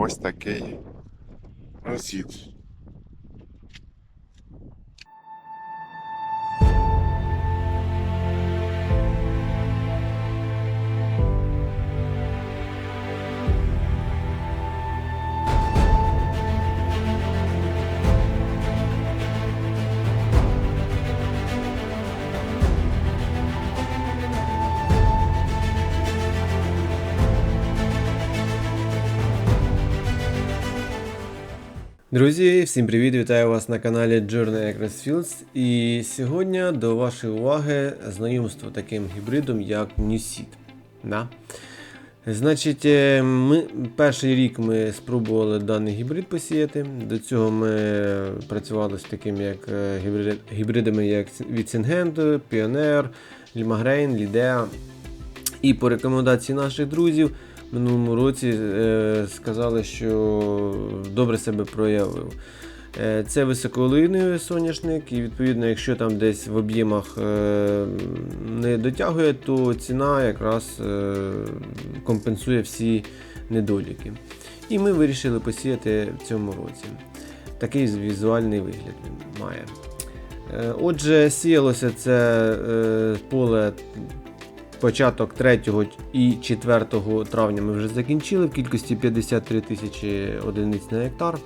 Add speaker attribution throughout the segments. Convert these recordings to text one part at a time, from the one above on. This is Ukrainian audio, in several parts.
Speaker 1: ось такий розхід.
Speaker 2: Друзі, всім привіт! Вітаю вас на каналі Journey Across Fields. І сьогодні до вашої уваги знайомство таким гібридом, як Newseed. Да? Значить, е, ми, перший рік ми спробували даний гібрид посіяти. До цього ми працювали з такими як е, гібридами як Syngenta, Pioneer, Limagrain, Lidea. І по рекомендації наших друзів минулому році е, сказали, що добре себе проявив. Е, Це високоолейний соняшник, і відповідно, якщо там десь в об'ємах е, не дотягує, то ціна якраз компенсує всі недоліки. І ми вирішили посіяти в цьому році. Такий візуальний вигляд він має. Отже, сіялося це поле початок 3 і 4 травня ми вже закінчили в кількості 53 тисячі одиниць на гектар.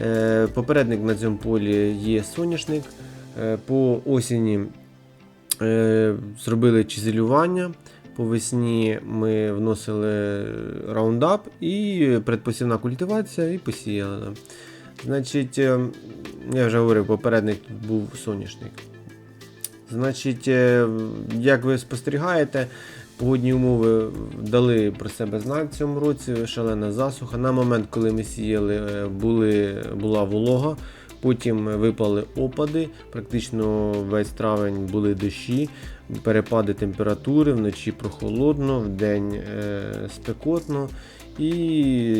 Speaker 2: Е, Попередник на цьому полі є соняшник. Е, По осені е, зробили чизелювання. По весні ми вносили раундап і предпосівна культивація і посіяли. Значить, я вже говорив, попередник тут був соняшник. Значить, е, як ви спостерігаєте, погодні умови дали про себе знак в цьому році, шалена засуха. На момент, коли ми сіяли, е, були, була волога, потім випали опади, практично весь травень були дощі, перепади температури, вночі прохолодно, вдень е, спекотно. І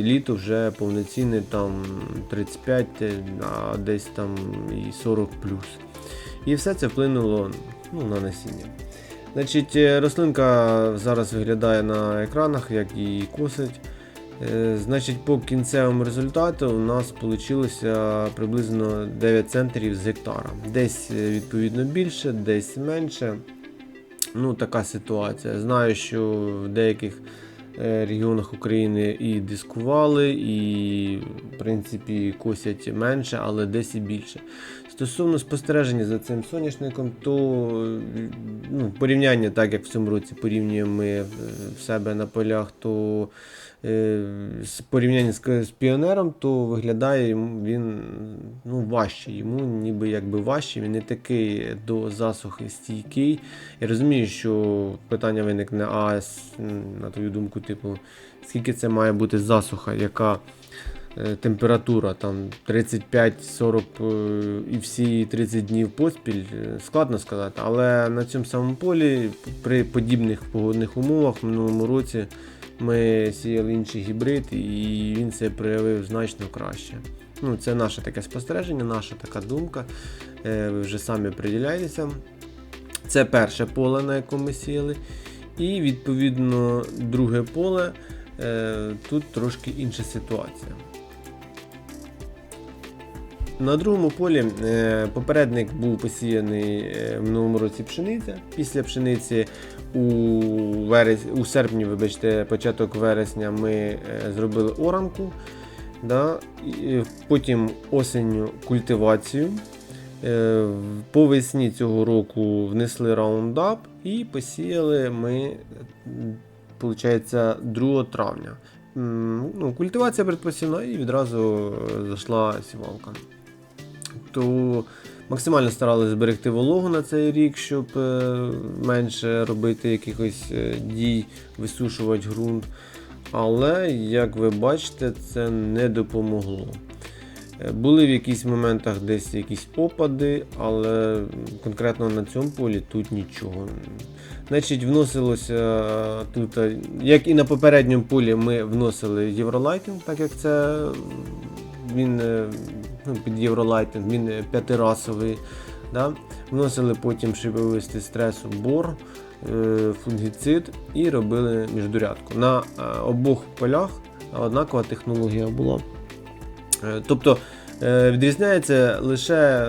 Speaker 2: літо вже повноцінне там 35, а десь там і 40 плюс. І все це вплинуло ну, на насіння. Значить, е, рослинка зараз виглядає на екранах, як її косить. Е, Значить, по кінцевому результату у нас вийшло приблизно 9 центрів з гектара. Десь е, відповідно більше, десь менше. Ну, така ситуація. Знаю, що в деяких регіонах України і дискували, і в принципі косять менше, але десь і більше. Стосовно спостереження за цим соняшником, то е, ну, порівняння, так як в цьому році порівнюємо ми в в себе на полях, то е, з порівняння з, з піонером, то виглядає він ну, важче. Йому ніби якби важче, він не такий до засухи стійкий. Я розумію, що питання виникне, а на твою думку, типу, скільки це має бути засуха, яка е, температура там 35-40 е, і всі 30 днів поспіль, е, складно сказати. Але на цьому самому полі при подібних погодних умовах в минулому році ми сіяли інший гібрид і він себе проявив значно краще. Ну, це наше таке спостереження, наша така думка. Е, Ви вже самі приділяєтеся. Це перше поле, на якому ми сіяли. І відповідно друге поле. Е, Тут трошки інша ситуація. На другому полі е, попередник був посіяний е, в минулому році пшениця. Після пшениці у, верес... у серпні, вибачте, початок вересня ми е, зробили оранку. Да? Потім осінню культивацію. По весні цього року внесли раундап і посіяли ми, виходить, 2 травня. Ну, культивація предпосівна і відразу зайшла сівалка. То максимально старалися зберегти вологу на цей рік, щоб е, менше робити якихось е, дій, висушувати ґрунт. Але, як ви бачите, це не допомогло. Е, Були в якісь моментах десь якісь опади, але конкретно на цьому полі тут нічого. Значить, вносилося тут, як і на попередньому полі, ми вносили євролайтинг, так як це він під євролайтинг, він е, п'ятирасовий. Да? Вносили потім, щоб вивести стресу бор, е, фунгіцид і робили міждурядку. На е, обох полях однакова технологія була. Тобто відрізняється лише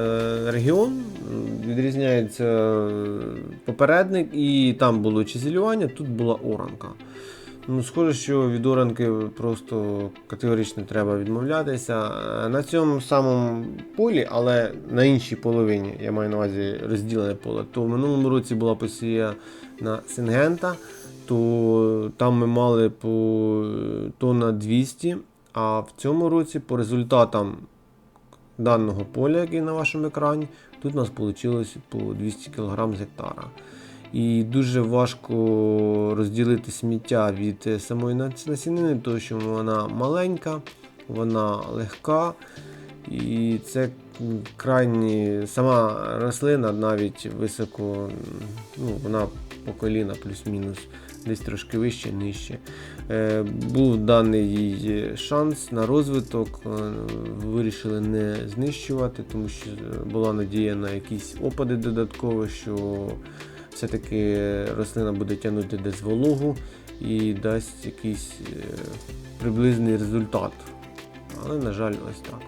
Speaker 2: регіон, відрізняється попередник, і там було чизелювання, тут була оранка. Ну, схоже, що від оранки просто категорично треба відмовлятися. На цьому самому полі, але на іншій половині, я маю на увазі розділене поле, то в минулому році була посія на Сингента, то там ми мали по тонна 200, а в цьому році по результатам даного поля, який на вашому екрані, тут у нас вийшло по 200 кг з гектара. І дуже важко розділити сміття від е, самої насінини, тому що вона маленька, вона легка. І це крайні сама рослина навіть високо, ну, вона по коліна плюс-мінус, десь трошки вище, нижче. Е, був даний їй шанс на розвиток, е, вирішили не знищувати, тому що була надія на якісь опади додаткові, що все-таки рослина буде тягнути десь вологу і дасть якийсь е, приблизний результат. Але, на жаль, ось так.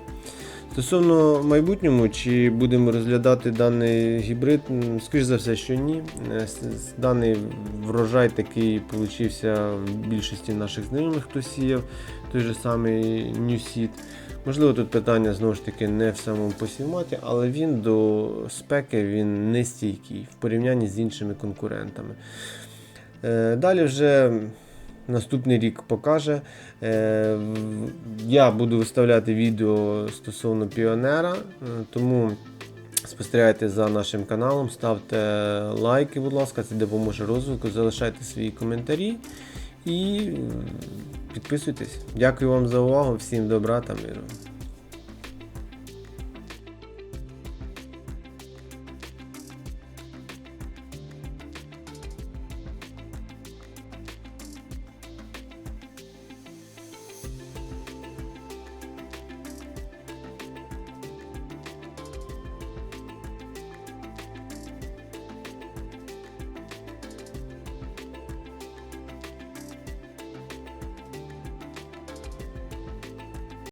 Speaker 2: Стосовно майбутньому, чи будемо розглядати даний гібрид, скоріш за все, що ні. Е, Даний врожай такий получився в більшості наших знайомих, хто сіяв той же самий New Можливо, тут питання знову ж таки не в самому посівматі, але він до спеки він не стійкий в порівнянні з іншими конкурентами. Е, Далі вже наступний рік покаже. Е, Я буду виставляти відео стосовно піонера, е, тому спостерігайте за нашим каналом, ставте лайки, будь ласка, це допоможе розвитку, залишайте свої коментарі і підписуйтесь. Дякую вам за увагу, всім добра та миру.